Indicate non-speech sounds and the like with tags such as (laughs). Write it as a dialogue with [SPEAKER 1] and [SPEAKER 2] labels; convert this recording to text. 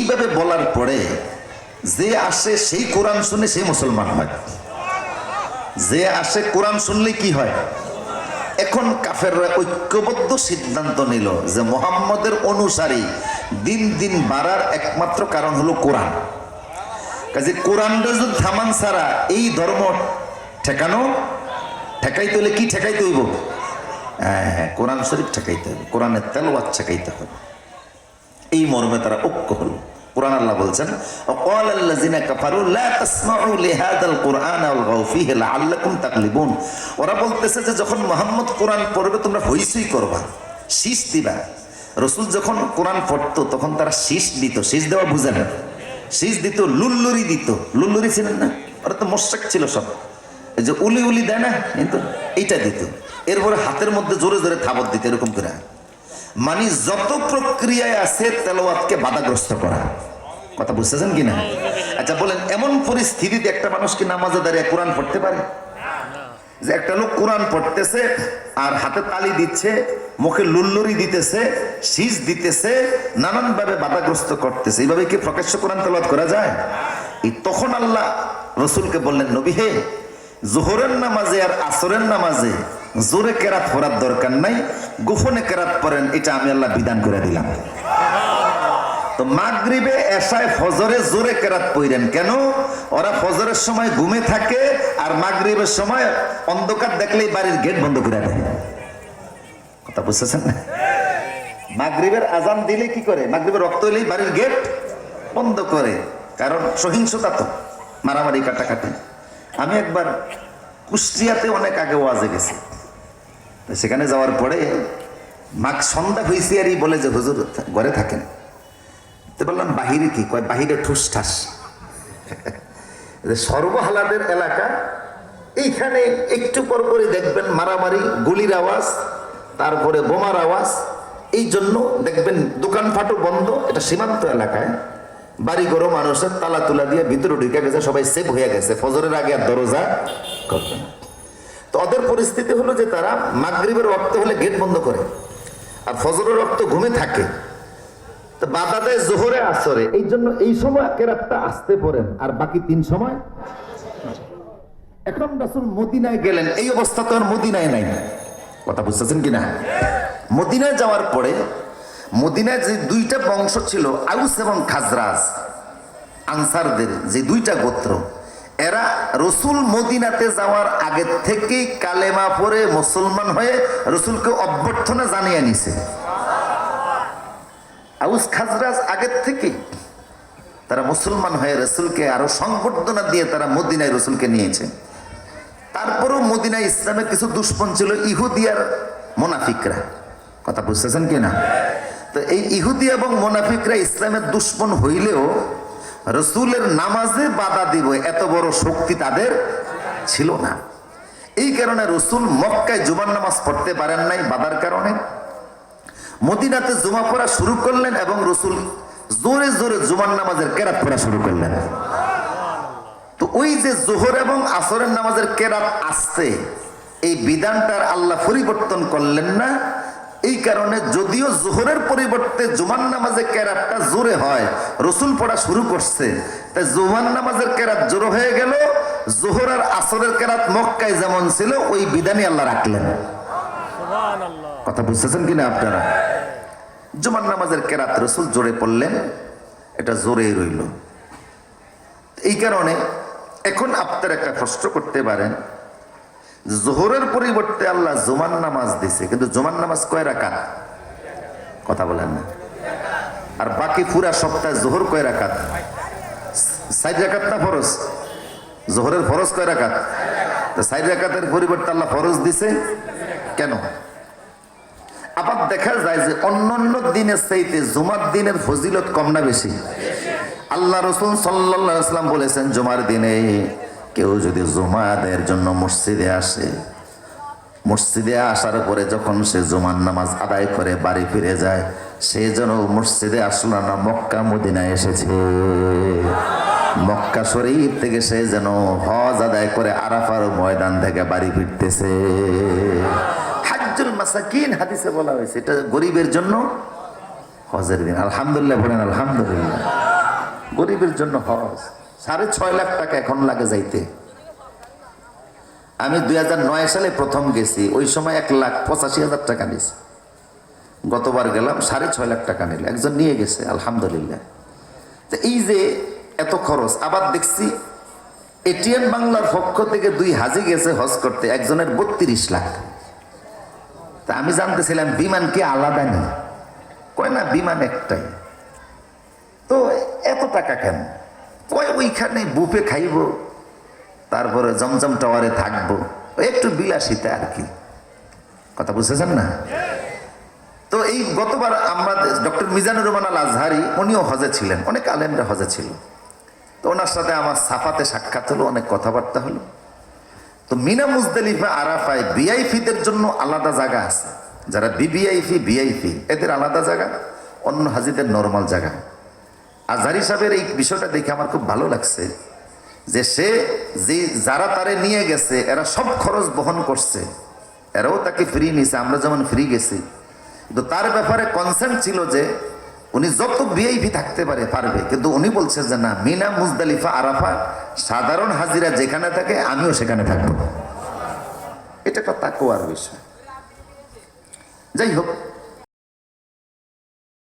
[SPEAKER 1] এইভাবে বলার পরে যে আসে সেই কোরআন শুনে সেই মুসলমান হয়। যে আসে কোরআন শুনলে কি হয়? এখন কাফেররা ঐক্যবদ্ধ সিদ্ধান্ত নিল যে মোহাম্মদের অনুসারী দিন দিন বাড়ার একমাত্র কারণ হলো কোরআন। কাজে কোরআনটা যদি থামান ছাড়া এই ধর্ম ঠেকানো, ঠেকাইতে হলে কি ঠেকাইতে হইব? হ্যাঁ হ্যাঁ কোরআন শরীফ ঠেকাইতে হবে, কোরআনের তেলওয়াত ঠেকাইতে হবে। এই মর্মে তারা ঐক্য হলো। কোরআন আল্লাহ বলছেন অকল আল্লাহ জিনা কাফারু, লা তাসমাউ লিহাদাল কোরআন আল গাউফিহি লাআল্লাকুম তাকলিবুন ওরা বলতেছে যে, যখন মোহাম্মদ কোরআন পড়বে, তোমরা হইসই করবা, শীষ দিবা। রসুল যখন কোরআন পড়তো, তখন তারা শীষ দিত, শীষ দেওয়া বুঝে না। শীষ দিত, লুল্লুরি দিত। লুল্লুরি ছিলেন না? ওরা তো মোশাক ছিল সব। যে উলি উলি দেয় না? কিন্তু এইটা দিত। এরপরে হাতের মধ্যে জোরে জোরে থাবত দিত, এরকম করে। মানে যত প্রক্রিয়ায় আছে তেলাওয়াতকে বাধাগ্রস্ত করা। কথা বুঝতেছেন কি না? আচ্ছা বলেন, এমন পরিস্থিতিতে একটা মানুষ কি নামাজে দাঁড়িয়ে কোরআন পড়তে পারে? যে একটা লোক কোরআন পড়তেছে আর হাতে তালি দিচ্ছে, মুখে লুল্লুরি দিতেছে শীষ দিতেছে, নানানভাবে বাধাগ্রস্ত করতেছে। এইভাবে কি প্রকাশ্য কোরআন তেলাওয়াত করা যায়? এই তখন আল্লাহ রসুলকে বললেন, নবী হে, জোহরের নামাজে আর আসরের নামাজে জোরে কেরাত পড়ার দরকার নাই গোপনে কেরাত পড়েন, এটা আমি আল্লাহ বিধান করে দিলাম। তো মাগরিবে এসায় ফজরে জোরে কেরাত পইরেন কেন? ওরা ফজরের সময় ঘুমে থাকে আর মাগরিবের সময় অন্ধকার দেখলেই বাড়ির গেট বন্ধ করে দেয়। কথা বুঝতেছেন? না মাগরিবের আজান দিলে কি করে? মাগরিবের রক্ত হলেই বাড়ির গেট বন্ধ করে, কারণ সহিংসতা তো, মারামারি কাটাকাটি। আমি একবার কুষ্টিয়াতে অনেক আগে ওয়াজে গেছি। তো সেখানে যাওয়ার পরে মাক সন্ধ্যা হয়েছি আরই বলে যে হুজুর ঘরে থাকেন। তো বললাম, বাহিরে কি? কয়, বাহিরে ঠুস ঠাস। (laughs) সর্বহালাদের এলাকা, এইখানে একটু পর করে দেখবেন মারামারি, গুলির আওয়াজ, তারপরে বোমার আওয়াজ, এই জন্য দেখবেন দোকানপাটও বন্ধ, এটা সীমান্ত এলাকায়। বাড়ি গরো মানুষের তালা তুলা দিয়ে ভিতরে ঢুকে গেছে, সবাই সেভ হয়ে গেছে। ফজরের আগে আর দরজা করবে না। তো ওদের পরিস্থিতি হলো যে তারা মাগরিবের রক্ত হলে গেট বন্ধ করে, আর ফজরের রক্ত ঘুমে থাকে। তো বাধা জোহরে আসরে, এই জন্য এই সময় কেরাতটা আসতে পড়েন, আর বাকি তিন সময়? এখন রাসুল মদিনায় গেলেন, এই অবস্থা তো আর মদিনায় নাই। কথা বুঝতেছেন কিনা মদিনায় যাওয়ার পরে, মদিনায় যে দুইটা বংশ ছিল, আউস এবং খাজরাজ, আনসারদের যে দুইটা গোত্র এরা রসুল মদিনাতে যাওয়ার আগে থেকেই কালেমা পরে মুসলমান হয়ে রসুলকে অভ্যর্থনা জানিয়ে নিছে। আউস খাজরাজ আগের থেকেই তারা মুসলমান হয়ে রসুলকে আরও সংবর্ধনা দিয়ে তারা মদিনায় রসুলকে নিয়েছে। তারপরেও মদিনায় ইসলামের কিছু দুষ্পন ছিল ইহুদিয়ার মোনাফিকরা। কথা বুঝতেছেন কি না তো এই ইহুদি এবং মোনাফিকরা ইসলামের দুশ্মন হইলেও রসুলের নামাজে বাধা দিব, এত বড় শক্তি তাদের ছিল না। এই কারণে রসুল মক্কায় জুমার নামাজ পড়তে পারেন নাই বাধার কারণে। মদিনাতে জুমা পড়া শুরু করলেন এবং রসুল জোরে জোরে জুমার নামাজের কেরাত পড়া শুরু করলেন। তো ওই যে জোহর এবং আসরের নামাজের কেরাত আসছে, এই বিধানটার আল্লাহ পরিবর্তন করলেন না। এই কারণে যদিও জোহরের পরিবর্তে জুমান নামাজের কেরাতটা জোরে হয় রসুল পড়া শুরু করছে তাই জুমান নামাজের কেরাত জোর হয়ে গেল জোহর আর আসরের কেরাত মক্কায় যেমন ছিল ওই বিধানই আল্লাহ রাখলেন। কথা বুঝতেছেন কিনা আপনারা? জুমান নামাজের কেরাত রসুল জোরে পড়লেন এটা জোরেই রইল। এই কারণে এখন আপনার একটা কষ্ট করতে পারেন জোহরের পরিবর্তে আল্লাহ জুমান নামাজ দিছে, কিন্তু জুমান নামাজ কয় রাকাত? কথা বলেন না। আর বাকি পুরা সপ্তাহে জোহর কয় রাকাত? সাইড রাকাত না ফরজ? জোহরের ফরজ কয় রাকাত? সাইড রাকাতের পরিবর্তে আল্লাহ ফরজ দিছে? কেন? আবার দেখা যায় যে অন্যান্য দিনের চাইতে জুমার দিনের ফজিলত কম না বেশি। আল্লাহ রসুল সাল্লাম বলেছেন, জুমার দিনে কেউ যদি জুমা আদায়ের জন্য মসজিদে আসে, মসজিদে আসার পরে যখন সে জুমার নামাজ আদায় করে বাড়ি ফিরে যায়, সে যেন মসজিদে আসলো না, মক্কা, মদিনায় এসেছে। মক্কা শরীফ থেকে সে যেন হজ আদায় করে আরাফার ময়দান থেকে বাড়ি ফিরতেছে। হাদিসে বলা হয়েছে, এটা গরিবের জন্য হজের দিন। আলহামদুলিল্লাহ, বলেন আলহামদুলিল্লাহ। গরিবের জন্য হজ। সাড়ে ছয় লাখ টাকা এখন লাগে যাইতে। আমি দুই হাজার নয় সালে প্রথম গেছি, ওই সময় এক লাখ পঁচাশি হাজার টাকা নিয়েছি। গতবার গেলাম, সাড়ে ছয় লাখ টাকা নিল, একজন নিয়ে গেছে, আলহামদুলিল্লাহ। তো এই যে এত খরচ, আবার দেখছি এটিএম বাংলার পক্ষ থেকে দুই হাজি গেছে হজ করতে, একজনের বত্রিশ লাখ। তা আমি জানতেছিলাম, বিমান কি আলাদা নেই? কয় না, বিমান একটাই তো এত টাকা কেন ওইখানে বুফে খাইব, তারপরে জমজম টাওয়ারে থাকব, একটু বিলাসিতা আর কি। কথা বুঝতেছেন না? তো এই গতবার আমরা ডক্টর মিজানুর রহমান আল আজহারি উনিও হজে ছিলেন, অনেক আলেমরা হজে ছিল। তো ওনার সাথে আমার সাফাতে সাক্ষাৎ হলো, অনেক কথাবার্তা হলো। তো মিনা মুজদালিফা আরাফায় ভিআইপিদের জন্য আলাদা জায়গা আছে। যারা বিবিআইপি, ভিআইপি, এদের আলাদা জায়গা, অন্য হাজিদের নর্মাল জায়গা। আজহারি সাহেবের এই বিষয়টা দেখে আমার খুব ভালো লাগছে যে সে যে যারা তারে নিয়ে গেছে, এরা সব খরচ বহন করছে। এরাও তাকে ফ্রি নিছে আমরা যেমন ফ্রি গেছি। কিন্তু তার ব্যাপারে কনসেন্ট ছিল যে উনি যত ভিআইপি থাকতে পারে, পারবে। কিন্তু উনি বলছে যে না, মিনা, মুজদালিফা, আরাফা, সাধারণ হাজিরা যেখানে থাকে, আমিও সেখানে থাকব। এটা একটা তাকুয়ার বিষয়। যাই হোক